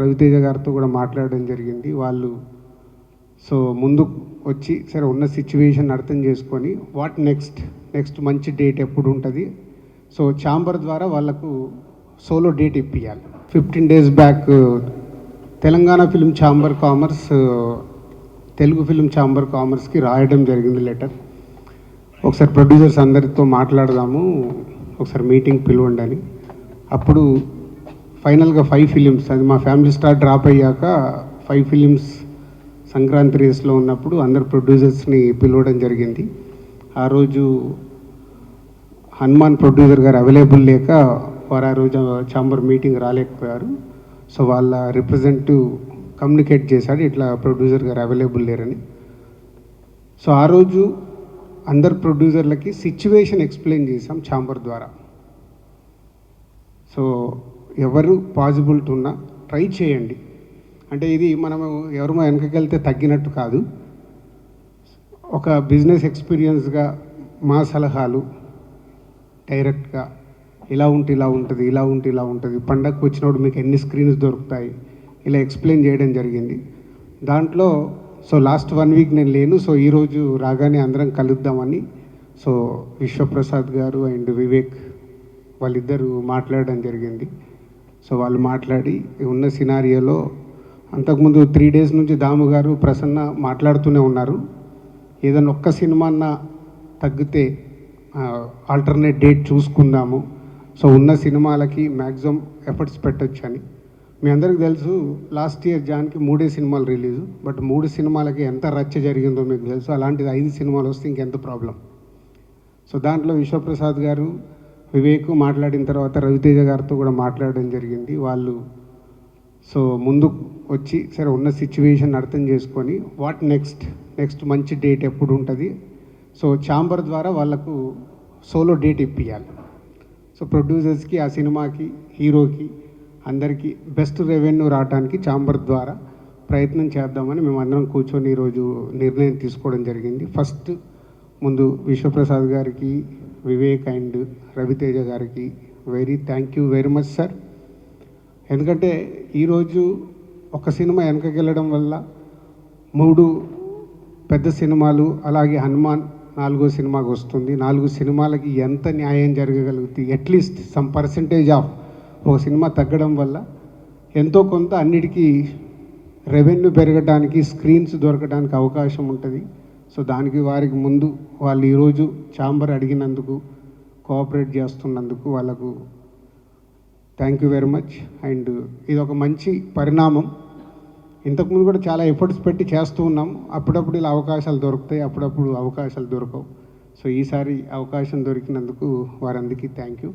రవితేజ గారితో కూడా మాట్లాడడం జరిగింది. వాళ్ళు సో ముందు వచ్చి సరే ఉన్న సిచ్యువేషన్ అర్థం చేసుకొని వాట్ నెక్స్ట్ నెక్స్ట్ మంచి డేట్ ఎప్పుడు ఉంటుంది? సో ఛాంబర్ ద్వారా వాళ్ళకు solo date ఇప్పియాలి. Fifteen days back Telangana film chamber commerce Telugu film chamber కామర్స్కి రాయడం జరిగింది లెటర్ ఒకసారి ప్రొడ్యూసర్స్ అందరితో మాట్లాడదాము ఒకసారి మీటింగ్ పిలవండి అని. అప్పుడు ఫైనల్గా ఫైవ్ ఫిలిమ్స్ అది మా ఫ్యామిలీ స్టార్ డ్రాప్ అయ్యాక ఫైవ్ ఫిలిమ్స్ సంక్రాంతి రేస్లో ఉన్నప్పుడు అందరు ప్రొడ్యూసర్స్ని పిలవడం జరిగింది. ఆ రోజు హనుమాన్ ప్రొడ్యూసర్ గారు అవైలబుల్ లేక వారు ఆ రోజు ఛాంబర్ మీటింగ్ రాలేకపోయారు. సో వాళ్ళ రిప్రజెంటివ్ కమ్యూనికేట్ చేశాడు ఇట్లా ప్రొడ్యూసర్ గారు అవైలబుల్ లేరని. సో ఆ రోజు అందరు ప్రొడ్యూసర్లకి సిచ్యువేషన్ ఎక్స్ప్లెయిన్ చేసాం ఛాంబర్ ద్వారా. సో ఎవరు పాసిబిలిటీ ఉన్నా ట్రై చేయండి. అంటే ఇది మనము ఎవరు వెనకకెళ్తే తగ్గినట్టు కాదు. ఒక బిజినెస్ ఎక్స్పీరియన్స్గా మా సలహాలు డైరెక్ట్గా ఇలా ఉంటే ఇలా ఉంటుంది ఇలా ఉంటే ఇలా ఉంటుంది. పండగకు వచ్చినప్పుడు మీకు ఎన్ని స్క్రీన్స్ దొరుకుతాయి ఇలా ఎక్స్ప్లెయిన్ చేయడం జరిగింది. దాంట్లో సో లాస్ట్ వన్ వీక్ నేను లేను సో ఈరోజు రాగానే అందరం కలుద్దామని సో విశ్వప్రసాద్ గారు అండ్ వివేక్ వాళ్ళిద్దరూ మాట్లాడడం జరిగింది. సో వాళ్ళు మాట్లాడి ఉన్న సినారియోలో అంతకుముందు త్రీ డేస్ నుంచి దాము గారు ప్రసన్న మాట్లాడుతూనే ఉన్నారు. ఏదైనా ఒక్క సినిమా అన్న తగ్గితే ఆల్టర్నేట్ డేట్ చూసుకుందాము. సో ఉన్న సినిమాలకి మ్యాక్సిమం ఎఫర్ట్స్ పెట్టచ్చు అని. మీ అందరికీ తెలుసు లాస్ట్ ఇయర్ జాన్కి మూడే సినిమాలు రిలీజ్ బట్ మూడు సినిమాలకి ఎంత రచ్చ జరిగిందో మీకు తెలుసు. అలాంటిది ఐదు సినిమాలు వస్తే ఇంకెంత ప్రాబ్లం సో దాంట్లో విశ్వప్రసాద్ గారు వివేక్ మాట్లాడిన తర్వాత రవితేజ గారితో కూడా మాట్లాడడం జరిగింది. వాళ్ళు సో ముందు వచ్చి సరే ఉన్న సిచ్యువేషన్ అర్థం చేసుకొని వాట్ నెక్స్ట్? నెక్స్ట్ మంచి డేట్ ఎప్పుడు ఉంటుంది? సో ఛాంబర్ ద్వారా వాళ్ళకు సోలో డేట్ ఇప్పియాలి. సో ప్రొడ్యూసర్స్కి ఆ సినిమాకి హీరోకి అందరికీ బెస్ట్ రెవెన్యూ రావడానికి ఛాంబర్ ద్వారా ప్రయత్నం చేద్దామని మేము అందరం కూర్చొని ఈరోజు నిర్ణయం తీసుకోవడం జరిగింది. ఫస్ట్ ముందు విశ్వప్రసాద్ గారికి వివేక్ అండ్ రవితేజ గారికి very thank you very much sir. ఎందుకంటే ఈరోజు ఒక సినిమా వెనకకి వెళ్ళడం వల్ల మూడు పెద్ద సినిమాలు అలాగే హనుమాన్ నాలుగో సినిమాకి వస్తుంది. నాలుగు సినిమాలకి ఎంత న్యాయం జరగగలుగుతుంది at least some percentage of ఒక సినిమా తగ్గడం వల్ల ఎంతో కొంత అన్నిటికీ రెవెన్యూ పెరగడానికి స్క్రీన్స్ దొరకడానికి అవకాశం ఉంటుంది. సో దానికి వారికి ముందు వాళ్ళు ఈరోజు ఛాంబర్ అడిగినందుకు కోఆపరేట్ చేస్తున్నందుకు వాళ్ళకు thank you very much and ఇది ఒక మంచి పరిణామం. ఇంతకుముందు కూడా చాలా ఎఫర్ట్స్ పెట్టి చేస్తూ ఉన్నాం. అప్పుడప్పుడు ఇలా అవకాశాలు దొరుకుతాయి అప్పుడప్పుడు అవకాశాలు దొరకవు. సో ఈసారి అవకాశం దొరికినందుకు వారందరికీ థ్యాంక్ యూ